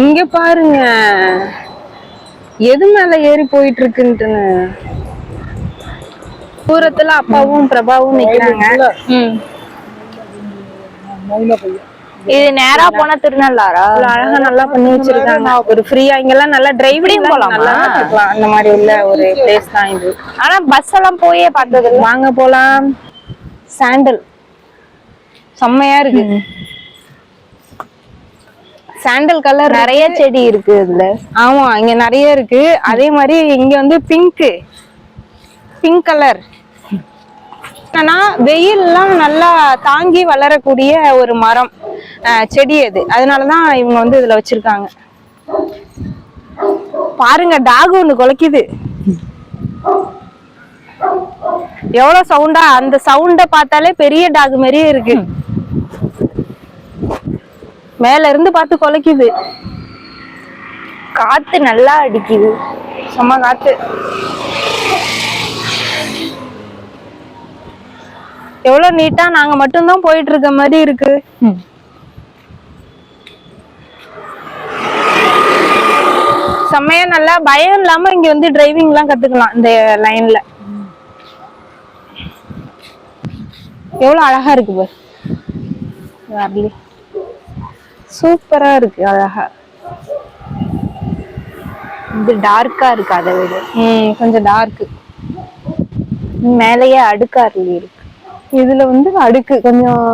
இங்க பாருங்க. எது மேல ஏறி போயிட்டு இருக்குன்ட்டுன்னு தூரத்துல அப்பாவும் பிரபாவும் நிக்கிறாங்க. இது நேரா போனா திருநள்ளாரா அழகா நல்லா பண்ணி வச்சிருக்காங்க. ஒரு ஃப்ரீயா இங்கெல்லாம் நல்லா டிரைவிங் போலாமா? அந்த மாதிரி உள்ள ஒரு பிளேஸ் தான் இது. ஆனா பஸ் எல்லாம் போயே பார்த்தது வாங்க போலாம். சாண்டல் செம்மையா இருக்கு. சாண்டல் கலர் நிறைய செடி இருக்கு இதுல. ஆமா இங்க நிறைய இருக்கு. அதே மாதிரி இங்க வந்து பிங்க் பிங்க் கலர் என்னன்னா வெயில்லாம் நல்லா தாங்கி வளரக்கூடிய ஒரு மரம் செடி அது. அதனாலதான் இவங்க வந்து இதுல வச்சிருக்காங்க. பாருங்க டாக் ஒண்ணு குலைக்குது. எவ்வளவு சவுண்டா அந்த சவுண்ட பார்த்தாலே பெரிய டாக் மாதிரியே இருக்கு. மேல இருந்து பார்த்து குலைக்குது. காத்து நல்லா அடிக்குது. செம்ம காத்து. எவ்வளவு நீட்டா நாங்க மட்டும்தான் போயிட்டு இருக்க மாதிரி இருக்கு. செம்மையா நல்லா பயம் இல்லாம இங்க வந்து டிரைவிங் எல்லாம் கத்துக்கலாம் இந்த லைன்ல எவ்வளவு அழகா இருக்கு பாரு. வரலி சூப்பரா இருக்கு அழகா. இது டார்க்கா இருக்கு அதை விட. ம் கொஞ்சம் டார்க் மேலேயே அடுக்காருலி இருக்கு. இதுல வந்து அடுக்கு கொஞ்சம்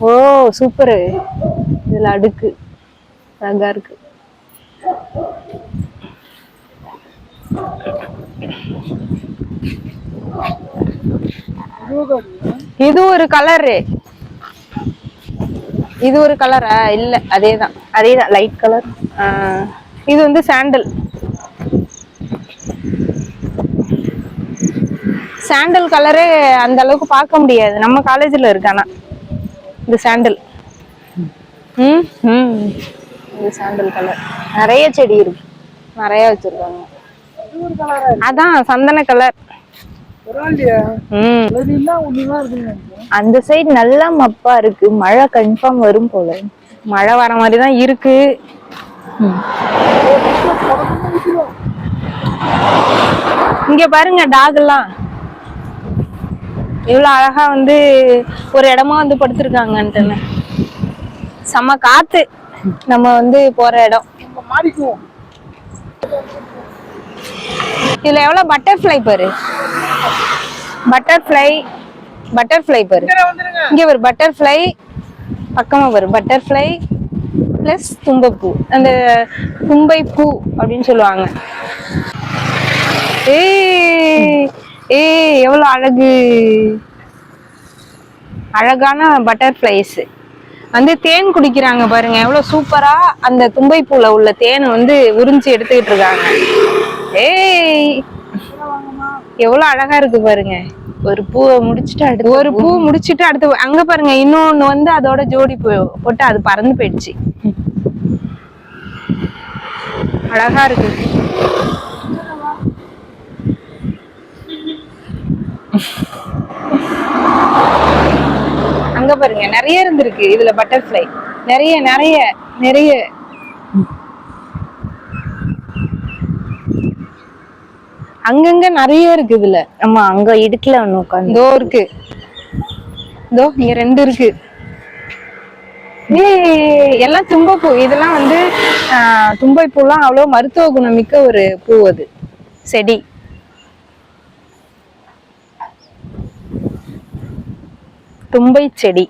ஓ சூப்பரு இதுல அடுக்கு. அழகா இருக்கு. இது ஒரு கலரு இது ஒரு கலரா இல்ல அதேதான். அதேதான் லைட் கலர் இது வந்து சாண்டல் சாண்டல் கலரே அந்த அளவுக்கு பார்க்க முடியாது. நம்ம காலேஜ்ல இருக்கு ஆனா. இந்த சாண்டல் ம் ம். இது சாண்டல் கலர் நிறைய செடி இருக்கு. நிறைய வச்சிருக்காங்க. அதான் சந்தன கலர் அந்த சைடு நல்லா மப்பா இருக்கு. மழை கன்ஃபார்ம் வரும் போல. மழை வர மாதிரி தான் இருக்கு. இங்க பாருங்க டாக் எல்லாம். இவ்வளவு அழகா வந்து ஒரு இடமா வந்து படுத்திருக்காங்கன்ட்டுன்னு. செம காத்து. நம்ம வந்து போற இடம். இதுல எவ்வளவு பட்டர்ஃப்ளை பாரு. பட்டர்ஃப்ளை பட்டர்ஃப்ளை பாரு. இங்க ஒரு பட்டர்ஃப்ளை பக்கமா வரும் பட்டர்ஃப்ளை பிளஸ் தும்பப்பூ. அந்த தும்பை பூ அப்படின்னு சொல்லுவாங்க. ஏய் ஏய் எவ்வளவு அழகு. அழகான பட்டர்ஃப்ளைஸ் வந்து தேன் குடிக்கிறாங்க பாருங்க. எவ்வளவு சூப்பரா அந்த தும்பை பூல உள்ள தேனை வந்து உறிஞ்சி எடுத்துக்கிட்டு இருக்காங்க. ஏய் எவ்வளவு அழகா இருக்கு பாருங்க. ஒரு பூவை முடிச்சுட்டு அடுத்து ஒரு பூ முடிச்சிட்டு அடுத்து அங்க பாருங்க இன்னொன்னு வந்து அதோட ஜோடி போட்டு அது பறந்து போயிடுச்சு. அழகா இருக்கு. அங்க பாருங்க நிறைய இருந்திருக்கு. இதுல பட்டர்ஃப்ளை நிறைய நிறைய நிறைய அங்கங்க நிறைய இருக்கு இதுல ஆமா அங்க இடுக்குல ஒண்ணு உட்காந்து இதோ இருக்கு. இதோ இங்க ரெண்டு இருக்கு. எல்லாம் தும்பப்பூ இதெல்லாம் வந்து ஆஹ், தும்பை பூலாம் அவ்வளவு மருத்துவ குணமிக்க ஒரு பூ அது. செடி. தும்பை செடி.